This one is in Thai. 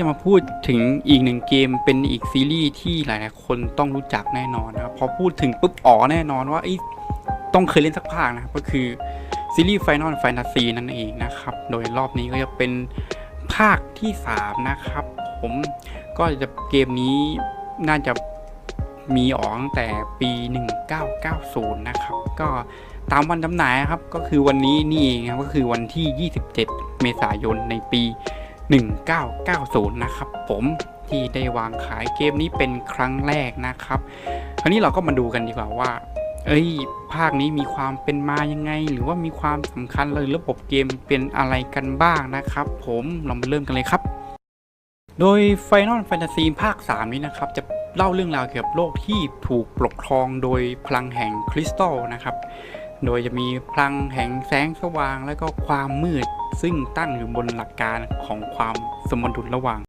จะมาพูดถึงอีกหนึ่งเกมเป็นอีกซีรีส์ที่หลายๆคนต้องรู้จักแน่นอนนะครับพอพูดถึงปุ๊บอ๋อแน่นอนว่าเอ้ต้องเคยเล่นสักภาคนะครับก็คือซีรีส์ Final Fantasy นั่นเองนะครับ โดยรอบนี้ก็จะเป็นภาคที่ 3 นะครับ ผมก็จะเกมนี้น่าจะมีออกตั้งแต่ปี 1990 นะครับ ก็ตามวันจำหน่ายครับก็คือวันนี้นี่เองครับก็คือวันที่ 27 เมษายนในปี 1990 นะครับผมที่ได้วางขายเกมนี้เป็นครั้งแรกนะครับคราวนี้เราก็มาดูกันดีกว่าว่า เอ้ย ภาคนี้มีความเป็นมายังไง หรือว่ามีความสำคัญเลยระบบเกมเป็นอะไรกันบ้างนะครับ ผมเรามาเริ่มกันเลยครับ โดย Final Fantasy ภาค 3 นี้นะครับ จะเล่าเรื่องราวเกี่ยวกับโลกที่ถูกปกครองโดยพลังแห่งคริสตัลนะครับ โดยจะมีพลังแห่งแสงสว่างและก็ความมืด ซึ่งตั้งอยู่บนหลักการของความสมดุลระหว่าง